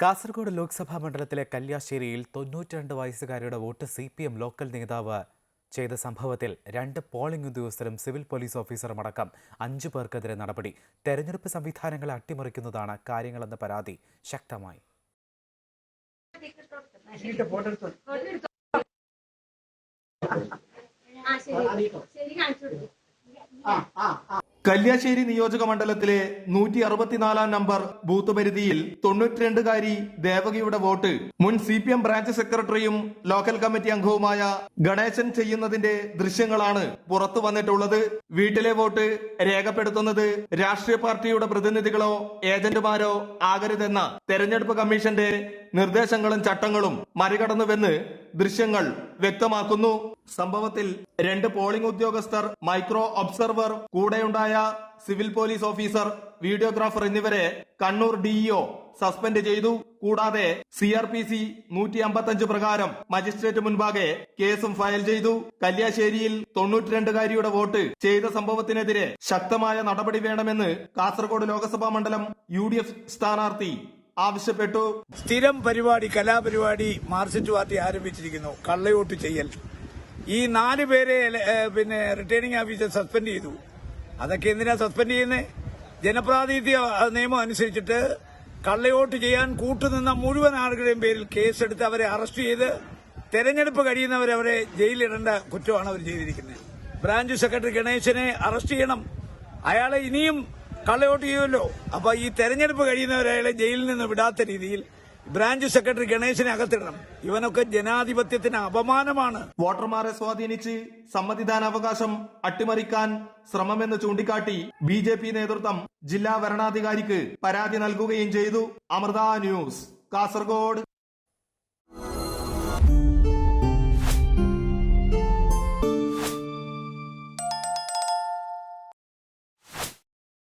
കാസർഗോഡ് ലോക്സഭാ മണ്ഡലത്തിലെ കല്യാശ്ശേരിയിൽ തൊണ്ണൂറ്റിരണ്ട് വയസ്സുകാരിയുടെ vote C P M local നേതാവ് ചെയ്ത സംഭവത്തിൽ രണ്ട് പോളിംഗ് ഉദ്യോഗസ്ഥരും സിവിൽ പോലീസ് ഓഫീസറും അടക്കം അഞ്ചു പേർക്കെതിരെ നടപടി. തെരഞ്ഞെടുപ്പ് സംവിധാനങ്ങളെ അട്ടിമറിക്കുന്നതാണ് കാര്യങ്ങളെന്ന പരാതി ശക്തമായി. ആ ശരി. ശരി കാണിച്ചു കൊടുക്കും. കല്യാശ്ശേരി നിയോജക മണ്ഡലത്തിലെ നൂറ്റി അറുപത്തിനാലാം നമ്പർ ബൂത്ത് പരിധിയിൽ തൊണ്ണൂറ്റിരണ്ടുകാരി ദേവകിയുടെ വോട്ട് മുൻ സി പി എം ബ്രാഞ്ച് സെക്രട്ടറിയും ലോക്കൽ കമ്മിറ്റി അംഗവുമായ ഗണേശൻ ചെയ്യുന്നതിന്റെ ദൃശ്യങ്ങളാണ് പുറത്തു വന്നിട്ടുള്ളത്. വീട്ടിലെ വോട്ട് രേഖപ്പെടുത്തുന്നത് രാഷ്ട്രീയ പാർട്ടിയുടെ പ്രതിനിധികളോ ഏജന്റുമാരോ ആകരുതെന്ന തെരഞ്ഞെടുപ്പ് കമ്മീഷന്റെ നിർദ്ദേശങ്ങളും ചട്ടങ്ങളും മറികടന്നുവെന്ന് ദൃശ്യങ്ങൾ വ്യക്തമാക്കുന്നു. സംഭവത്തിൽ രണ്ട് പോളിംഗ് ഉദ്യോഗസ്ഥർ മൈക്രോ ഒബ്സർവർ കൂടെയുണ്ടായ സിവിൽ പോലീസ് ഓഫീസർ വീഡിയോഗ്രാഫർ എന്നിവരെ കണ്ണൂർ ഡിഇഒ സസ്പെൻഡ് ചെയ്തു. കൂടാതെ സി ആർ പി സി നൂറ്റി അമ്പത്തഞ്ച് പ്രകാരം മജിസ്ട്രേറ്റ് മുൻപാകെ കേസും ഫയൽ ചെയ്തു. കല്യാശ്ശേരിയിൽ തൊണ്ണൂറ്റിരണ്ടുകാരിയുടെ വോട്ട് ചെയ്ത സംഭവത്തിനെതിരെ ശക്തമായ നടപടി വേണമെന്ന് കാസർഗോഡ് ലോക്സഭാ മണ്ഡലം യു സ്ഥാനാർത്ഥി ആവശ്യപ്പെട്ടു. സ്ഥിരം പരിപാടി കലാപരിപാടി മാർസിസ്റ്റ് പാർട്ടി ആരംഭിച്ചിരിക്കുന്നു. കള്ളയോട്ട് ചെയ്യൽ. ഈ നാല് പേരെ പിന്നെ റിട്ടേണിംഗ് ഓഫീസർ സസ്പെൻഡ് ചെയ്തു. അതൊക്കെ എന്തിനാ സസ്പെൻഡ് ചെയ്യുന്നത് ജനപ്രാതിനിധ്യ നിയമം അനുസരിച്ചിട്ട് കള്ളയോട്ട് ചെയ്യാൻ കൂട്ടുനിന്ന മുഴുവൻ ആളുകളുടെയും പേരിൽ കേസെടുത്ത് അവരെ അറസ്റ്റ് ചെയ്ത് തെരഞ്ഞെടുപ്പ് കഴിയുന്നവരെ അവരെ ജയിലിടേണ്ട കുറ്റമാണ് അവർ ചെയ്തിരിക്കുന്നത്. ബ്രാഞ്ച് സെക്രട്ടറി ഗണേശനെ അറസ്റ്റ് ചെയ്യണം. അയാളെ ഇനിയും കള്ളയോട്ട് ചെയ്യുമല്ലോ. അപ്പൊ ഈ തെരഞ്ഞെടുപ്പ് കഴിയുന്നവരെ ജയിലിൽ നിന്ന് വിടാത്ത രീതിയിൽ ബ്രാഞ്ച് സെക്രട്ടറി ഗണേശനെ അകത്തിടണം. ഇവനൊക്കെ ജനാധിപത്യത്തിന് അപമാനമാണ്. വോട്ടർമാരെ സ്വാധീനിച്ച് സമ്മതിദാനാവകാശം അട്ടിമറിക്കാൻ ശ്രമമെന്ന് ചൂണ്ടിക്കാട്ടി ബി ജെ പി നേതൃത്വം ജില്ലാ വരണാധികാരിക്ക് പരാതി നൽകുകയും ചെയ്തു. അമൃത ന്യൂസ് കാസർഗോഡ്.